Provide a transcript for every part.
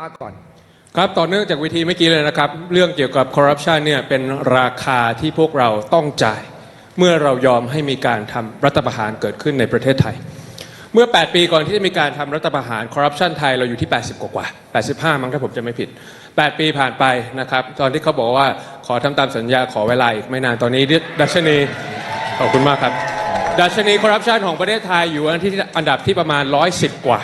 ลาก่อนครับต่อเนื่องจากวิธีเมื่อกี้เลยนะครับ เรื่องเกี่ยวกับคอร์รัปชันเนี่ยเป็นราคาที่พวกเราต้องจ่าย เมื่อเรายอมให้มีการทำรัฐประหารเกิดขึ้นในประเทศไทย เมื่อ 8 ปีก่อนที่จะมีการทำรัฐประหารคอร์รัปชันไทยเราอยู่ที่ 80กว่ากว่า85 มั้งถ้าผมจะไม่ผิด 8 ปีผ่านไปนะครับตอนที่เขาบอกว่าขอทำตามสัญญาขอเวลาอีกไม่นานตอนนี้ดัชนีขอบคุณมากครับดัชนีคอร์รัปชันของประเทศไทยอยู่อันที่อันดับที่ประมาณ 110 กว่า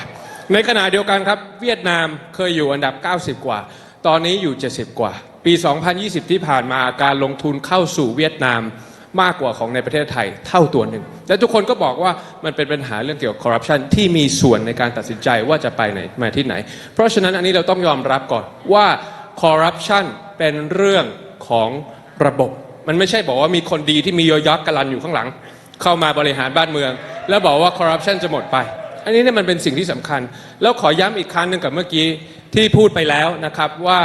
ในขณะเดียวกันครับ เวียดนามเคยอยู่อันดับ 90 กว่า ตอนนี้อยู่ 70 กว่า ปี 2020 ที่ผ่านมาการลงทุนเข้าสู่เวียดนามมากกว่าของในประเทศไทยเท่าตัวหนึ่ง และทุกคนก็บอกว่ามันเป็นปัญหาเรื่องเกี่ยวกับคอร์รัปชันที่มีส่วนในการตัดสินใจว่าจะไปไหนมาที่ไหน เพราะฉะนั้นอันนี้เราต้องยอมรับก่อนว่าคอร์รัปชันเป็นเรื่องของระบบ มันไม่ใช่บอกว่ามีคนดีที่มียอยักษ์กรันอยู่ข้างหลัง เข้ามาบริหารบ้านเมือง แล้วบอกว่าคอร์รัปชันจะหมดไป อันนี้เนี่ยมันเป็นสิ่งที่สำคัญ แล้วขอย้ำอีกครั้งหนึ่งกับเมื่อกี้ที่พูดไปแล้วนะครับว่า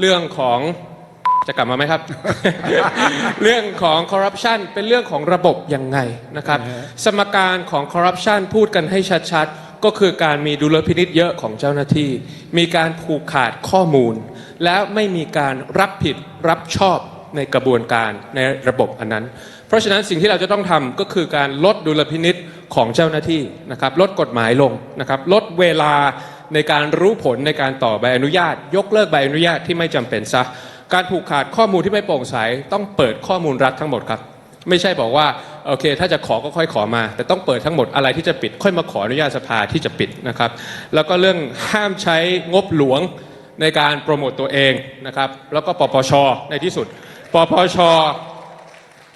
เรื่องของจะกลับมาไหมครับ เรื่องของคอร์รัปชันเป็นเรื่องของระบบยังไงนะครับ สมการของคอร์รัปชันพูดกันให้ชัดๆ ก็คือการมีดุลพินิษเยอะของเจ้าหน้าที่ มีการผูกขาดข้อมูล แล้วไม่มีการรับผิดรับชอบ ในกระบวนการในระบบอันนั้น เพราะฉะนั้นสิ่งที่เราจะต้องทำก็คือการลดดุลพินิษของเจ้าหน้าที่นะครับลดกฎหมายลงนะครับลดเวลาในการรู้ผลในการต่อใบอนุญาต ยกเลิกใบอนุญาตที่ไม่จำเป็นซะการผูกขาดข้อมูลที่ไม่โปร่งใสต้องเปิดข้อมูลรัฐทั้งหมดครับ ไม่ใช่บอกว่าโอเค ถ้าจะขอก็ค่อยขอมา แต่ต้องเปิดทั้งหมดอะไรที่จะปิดค่อยมาขออนุญาตสภาที่จะปิดนะครับ แล้วก็เรื่องห้ามใช้งบหลวงในการโปรโมตตัวเองนะครับ แล้วก็ปปชในที่สุด ปปช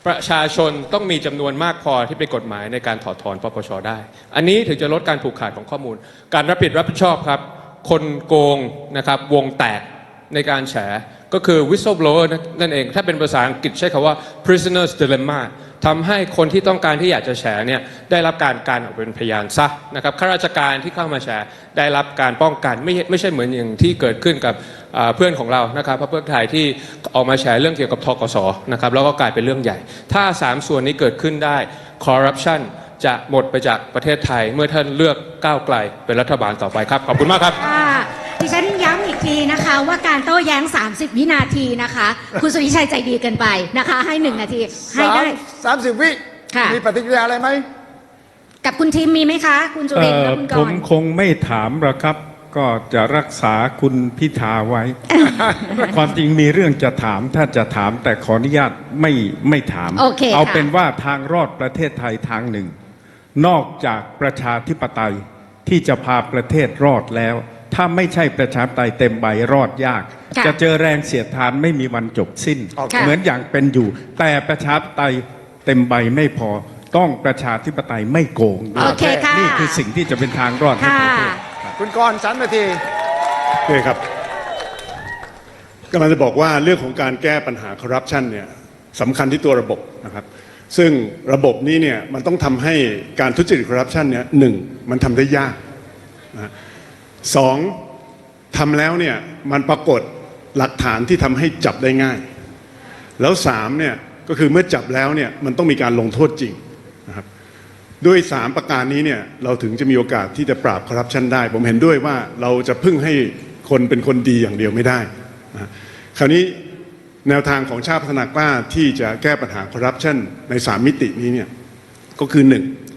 ประชาชนต้องมีจำนวนมากพอที่เป็นกฎหมายในการถอดถอนปปช ได้ อันนี้ถึงจะลดการผูกขาดของข้อมูล การรับผิดรับผิดชอบครับ คนโกงนะครับวงแตก ในการแฉก็คือ whistleblower นั่นเอง ถ้าเป็นภาษาอังกฤษใช้คำว่า prisoner's dilemma ทำให้คนที่ต้องการที่อยากจะแฉเนี่ยได้รับการการออกเป็นพยานซะนะครับข้าราชการที่เข้ามาแฉได้รับการป้องกันไม่ไม่ใช่เหมือนอย่างที่เกิดขึ้นกับเพื่อนของเรานะครับพรรคเพื่อไทยที่ออกมาแฉเรื่องเกี่ยวกับทกสนะครับแล้วก็กลายเป็นเรื่องใหญ่ ถ้า 3 ส่วนนี้เกิดขึ้นได้คอร์รัปชันจะหมดไปจากประเทศไทยเมื่อท่านเลือกก้าวไกลเป็นรัฐบาลต่อไปครับ ขอบคุณมากครับค่ะดิฉันอี กทีนะคะว่าการโต้แย้ง 30 วินาทีนะคะ คุณสุริชัยใจดีเกินไปนะคะ ให้หนึ่งนาทีให้ได้ สามสิบวิค่ะ มีปฏิกิริยาอะไรไหม กับคุณทีมมีไหมคะ คุณจุรินทร์และคุณกผมรณ์คงไม่ถามหรอกครับ ก็จะรักษาคุณพิธาไว้ ความจริงมีเรื่องจะถามถ้าจะถามแต่ขออนุญาตไม่ไม่ถาม โอเคเอาค่ะเป็นว่าทางรอดประเทศไทยทางหนึ่ง นอกจากประชาธิปไตยที่จะพาประเทศรอดแล้ว ถ้าไม่ใช่ประชาธิปไตยเต็มใบรอดยาก ค่ะจะเจอแรงเสียดทานไม่มีวันจบสิ้นโอเคเหมือนอย่างเป็นอยู่ แต่ประชาธิปไตยเต็มใบไม่พอต้องประชาธิปไตยไม่โกงด้วโอยเคค่ะ นี่คือสิ่งที่จะเป็นทางรอดให้ค่ะประเทศ คุณกรณ์สามนาทีนี่ครับกำลังจะบอกว่าเรื่องของการแก้ปัญหาคอร์รัปชันเนี่ยสำคัญที่ตัวระบบนะครับ ซึ่งระบบนี้เนี่ยมันต้องทำให้การทุจริตคอร์รัปชันเนี่ยหนึ่งมันทำได้ยากนะฮะ สองทำแล้วเนี่ยมันปรากฏหลักฐานที่ทำให้จับได้ง่าย แล้วสามเนี่ยก็คือเมื่อจับแล้วเนี่ยมันต้องมีการลงโทษจริงนะครับด้วย3ประการนี้เนี่ยเราถึงจะมีโอกาสที่จะปราบคอร์รัปชันได้ ผมเห็นด้วยว่าเราจะพึ่งให้คนเป็นคนดีอย่างเดียวไม่ได้นะคราวนี้แนวทางของชาติพัฒนากล้าที่จะแก้ปัญหาคอร์รัปชันใน3มิตินี้เนี่ยก็คือ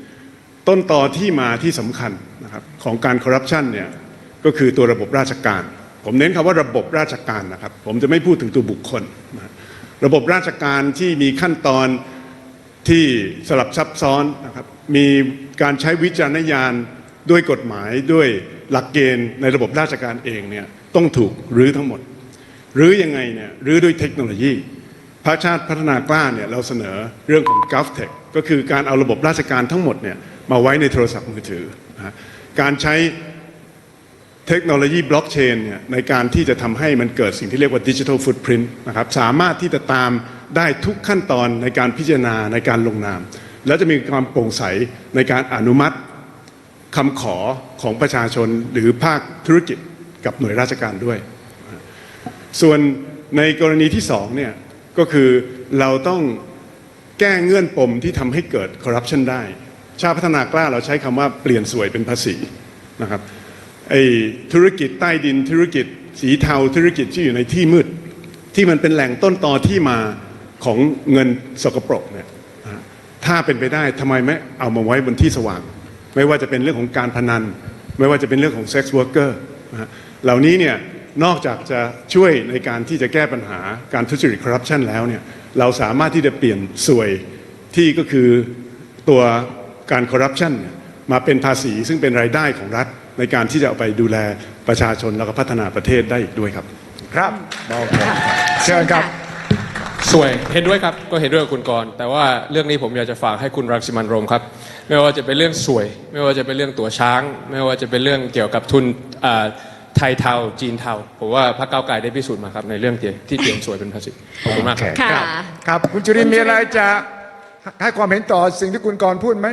1. ต้นตอที่มาที่สำคัญนะครับของการคอร์รัปชันเนี่ย ก็คือตัวระบบราชการ ผมเน้นคำว่าระบบราชการนะครับ ผมจะไม่พูดถึงตัวบุคคล ระบบราชการที่มีขั้นตอนที่สลับซับซ้อนนะครับมีการใช้วิจารณญาณด้วยกฎหมายด้วยหลักเกณฑ์ในระบบราชการเองเนี่ยต้องถูกรื้อทั้งหมดรื้อยังไงเนี่ยรื้อด้วยเทคโนโลยี พระชาติพัฒนากล้าเนี่ยเราเสนอเรื่องของ GovTech ก็คือการเอาระบบราชการทั้งหมดเนี่ยมาไว้ในโทรศัพท์มือถือนะการใช้ เทคโนโลยีบล็อกเชนเนี่ยในการที่จะทำให้มันเกิดสิ่งที่เรียกว่าดิจิทัลฟุตพิ้นนะครับสามารถที่จะตามได้ทุกขั้นตอนในการพิจารณาในการลงนาม แล้วจะมีความโปร่งใสในการอนุมัติคำขอของประชาชนหรือภาคธุรกิจกับหน่วยราชการด้วย ส่วนในกรณีที่สองเนี่ยก็คือเราต้องแก้เงื่อนปมที่ทำให้เกิดคอร์รัปชันได้ ชาติพัฒนากล้าเราใช้คำว่าเปลี่ยนสวยเป็นภาษีนะครับ ไอ้ธุรกิจใต้ดินธุรกิจสีเทาธุรกิจที่อยู่ในที่มืด ที่มันเป็นแหล่งต้นตอที่มาของเงินสกปรกเนี่ยถ้าเป็นไปได้ทำไมไม่เอามาไว้บนที่สว่าง ไม่ว่าจะเป็นเรื่องของการพนัน ไม่ว่าจะเป็นเรื่องของเซ็กซ์วอร์เกอร์เหล่านี้เนี่ยนอกจากจะช่วยในการที่จะแก้ปัญหาการทุจริตคอร์รัปชันแล้วเนี่ยเราสามารถที่จะเปลี่ยนสวยที่ก็คือตัวการคอร์รัปชันมาเป็นภาษีซึ่งเป็นรายได้ของรัฐ ในการที่จะเอาไปดูแลประชาชนแล้วก็พัฒนาประเทศได้อีกด้วยครับ ครับโอเคเชิญครับ สวยเห็นด้วยครับก็เห็นด้วยกับคุณกรณ์แต่ว่าเรื่องนี้ผมอยากจะฝากให้คุณรังสิมันต์โรมครับ ไม่ว่าจะเป็นเรื่องสวย ไม่ว่าจะเป็นเรื่องตัวช้าง ไม่ว่าจะเป็นเรื่องเกี่ยวกับทุนอ่าไทยเทาจีนเทาผมว่าพรรคก้าวไกลได้พิสูจน์มาครับในเรื่องที่ที่เปลี่ยนสวยเป็นภาษีขอบคุณมากครับ ค่ะ ครับ คุณจุรินทร์มีอะไรจะให้ความเห็นต่อสิ่งที่คุณกรณ์พูดไหม